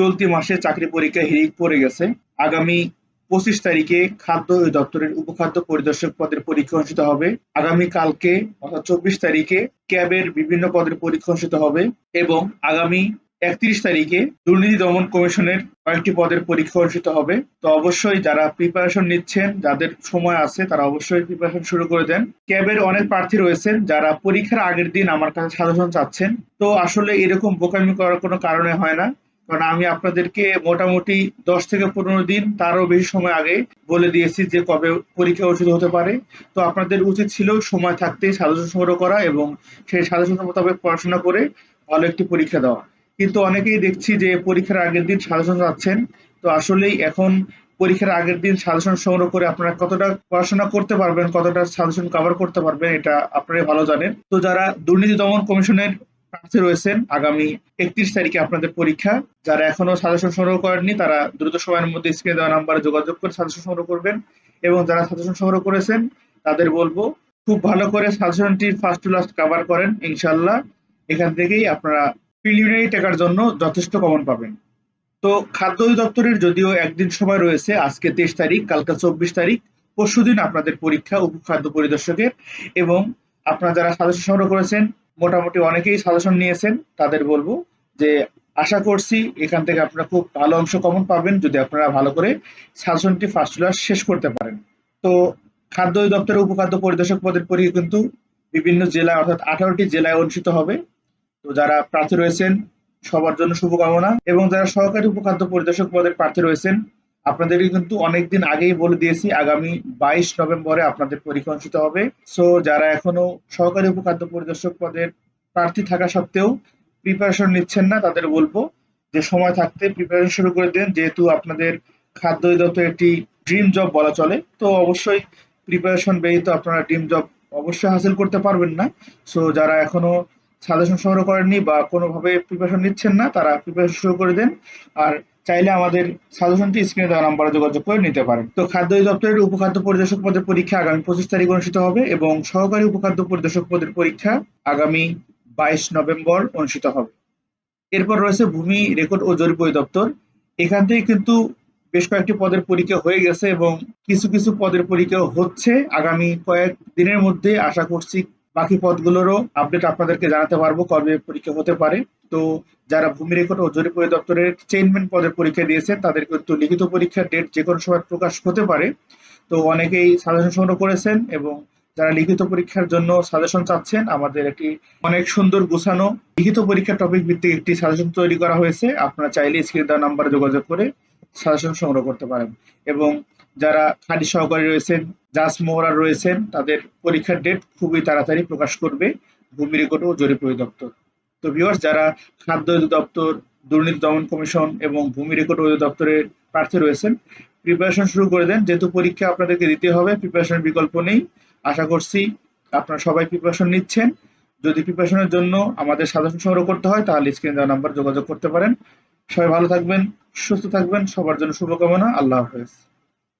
চলতি মাসে চাকরি পরীক্ষা হিড়িক পড়ে গেছে। আগামী পঁচিশ তারিখে খাদ্য দপ্তরের উপখাদ্য পরিদর্শক পদের পরীক্ষা অনুষ্ঠিত হবে। আগামী কালকে অর্থাৎ চব্বিশ তারিখে ক্যাবের বিভিন্ন পদের পরীক্ষা অনুষ্ঠিত হবে এবং আগামী একত্রিশ তারিখে দুর্নীতি দমন কমিশনের কয়েকটি পদের পরীক্ষা অনুষ্ঠিত হবে। তো অবশ্যই যারা প্রিপারেশন নিচ্ছেন, যাদের সময় আছে, তারা অবশ্যই প্রিপারেশন শুরু করে দেন। ক্যাবের অনেক প্রার্থী রয়েছেন, যারা পরীক্ষার আগের দিন আমার কাছে সাজেশন চাচ্ছেন। তো আসলে এরকম বোকামি করার কোনো কারণে হয় না। কারণ আমি আপনাদেরকে মোটামুটি দশ থেকে পনেরো দিন তারও বেশি সময় আগে বলে দিয়েছি যে কবে পরীক্ষা অনুষ্ঠিত হতে পারে। তো আপনাদের উচিত ছিল সময় থাকতেই সাজেশন সংগ্রহ করা এবং সেই সাজেশন মোতাবেক পড়াশোনা করে ভালো একটি পরীক্ষা দেওয়া। কিন্তু অনেকেই দেখছি যে পরীক্ষার আগের দিন সাজেশন যাচ্ছেন তো আসলেই এখন পরীক্ষার আগের দিন সাজেশন সংগ্রহ করে আপনারা কতটা পড়াশোনা করতে পারবেন, কতটা সাজেশন কভার করতে পারবেন, এটা আপনারাই ভালো জানেন। তো যারা দুর্নীতি দমন কমিশনের প্রার্থী রয়েছেন। আগামী একত্রিশ তারিখে আপনাদের পরীক্ষা। যারা এখনও সাজেশন সংগ্রহ করেননি, তারা দ্রুত সময়ের মধ্যে স্ক্রিনে দেওয়া নাম্বারে যোগাযোগ করে সাজেশন সংগ্রহ করবেন। এবং যারা সাজেশন সংগ্রহ করেছেন, তাদের বলব, খুব ভালো করে সাজেশনটি ফার্স্ট টু লাস্ট কভার করেন ইনশাল্লাহ এখান থেকেই আপনারা প্রিলিমিনারি টাকার জন্য যথেষ্ট কমন পাবেন। তো খাদ্য অধিদপ্তরের যদিও একদিন সময় রয়েছে, আজকে তেইশ তারিখ, কালকে চব্বিশ তারিখ, পরশুদিন আপনাদের পরীক্ষা, উপখাদ্য পরিদর্শকের। এবং আপনারা যারা সাজেশন সংগ্রহ করেছেন মোটামুটি অনেকেই সাজেশন নিয়েছেন, তাদের বলব যে আশা করছি এখান থেকে আপনারা খুব ভালো অংশ কমন পাবেন যদি আপনারা ভালো করে সাজেশনটি ফার্স্ট ক্লাস শেষ করতে পারেন। তো খাদ্য অধিদপ্তরের উপখাদ্য পরিদর্শক পদের পরীক্ষা কিন্তু বিভিন্ন জেলায় অর্থাৎ আঠারোটি জেলায় অনুষ্ঠিত হবে। তো যারা প্রার্থী রয়েছেন, সবার জন্য শুভকামনা এবং যারা সহকারী উপখাদ্য পরিদর্শক পদের প্রার্থী রয়েছেন আপনাদেরকে কিন্তু অনেকদিন আগেই বলে দিয়েছি, আগামী বাইশ নভেম্বরে আপনাদের পরীক্ষা অনুষ্ঠিত হবে। সো যারা এখনও সহকারী উপখাদ্য পরিদর্শক পদের প্রার্থী থাকা সত্ত্বেও প্রিপারেশন নিচ্ছেন না, তাদের বলব যে সময় থাকতে প্রিপারেশন শুরু করে দেন। যেহেতু আপনাদের খাদ্য অধিদপ্তর একটি ড্রিম জব বলা চলে, তো অবশ্যই প্রিপারেশন ব্যতীত আপনারা ড্রিম জব অবশ্যই হাসিল করতে পারবেন না। সো যারা এখনও সাজেশন সংগ্রহ করেননি বা কোনোভাবে প্রিপারেশন নিচ্ছেন না, তারা প্রিপারেশন শুরু করে দেন। আর চাইলে আমাদের সাজেশনটি স্ক্রিনে দেওয়া নাম্বারে যোগাযোগ করে নিতে পারেন। তো খাদ্য দপ্তরের উপখাদ্য পরিদর্শক পদের পরীক্ষা আগামী পঁচিশ তারিখ অনুষ্ঠিত হবে এবং সহকারী উপখাদ্য পরিদর্শক পদের পরীক্ষা আগামী বাইশ নভেম্বর অনুষ্ঠিত হবে। এরপর রয়েছে ভূমি রেকর্ড ও জরিপ অধিদপ্তর। এখান থেকে কিন্তু বেশ কয়েকটি পদের পরীক্ষা হয়ে গেছে এবং কিছু কিছু পদের পরীক্ষা হচ্ছে। আগামী কয়েক দিনের মধ্যে আশা করছি বাকি পদগুলোরও আপডেট আপনাদেরকে জানাতে পারব, কবে পরীক্ষা হতে পারে। তো যারা ভূমি রেকর্ড ও জরিপ অধিদপ্তরের চেইনম্যান পদের পরীক্ষা দিয়েছেন তাদের কিন্তু লিখিত পরীক্ষার ডেট যে কোনো সময় প্রকাশ হতে পারে। তো অনেকেই সাজেশন সংগ্রহ করেছেন এবং যারা লিখিত পরীক্ষার জন্য সাজেশন চাচ্ছেন, আমাদের একটি অনেক সুন্দর গুছানো লিখিত পরীক্ষার টপিক ভিত্তিক একটি সাজেশন তৈরি করা হয়েছে। আপনারা চাইলে স্ক্রিন দেওয়া নাম্বারে যোগাযোগ করে সাজেশন সংগ্রহ করতে পারেন। এবং যারা খালি সহকারী রয়েছেন জাজ মোহরা রয়েছেন, তাদের পরীক্ষার ডেট খুবই তাড়াতাড়ি প্রকাশ করবে ভূমি রেকর্ড ও জরিপ অধিদপ্তর তো ভিউয়ার্স যারা খাদ্য অধিদপ্তর, দুর্নীতি দমন কমিশন এবং ভূমি রেকর্ড অধিদপ্তরের প্রার্থী রয়েছেন প্রিপারেশন শুরু করে দেন। যেহেতু পরীক্ষা আপনাদেরকে দিতে হবে প্রিপারেশনের বিকল্প নেই। আশা করছি আপনারা সবাই প্রিপারেশন নিচ্ছেন। যদি প্রিপারেশনের জন্য আমাদের সাজেশন সংগ্রহ করতে হয়, তাহলে স্ক্রিন দেওয়া নাম্বার যোগাযোগ করতে পারেন। সবাই ভালো থাকবেন, সুস্থ থাকবেন। সবার জন্য শুভকামনা। আল্লাহ হাফেজ।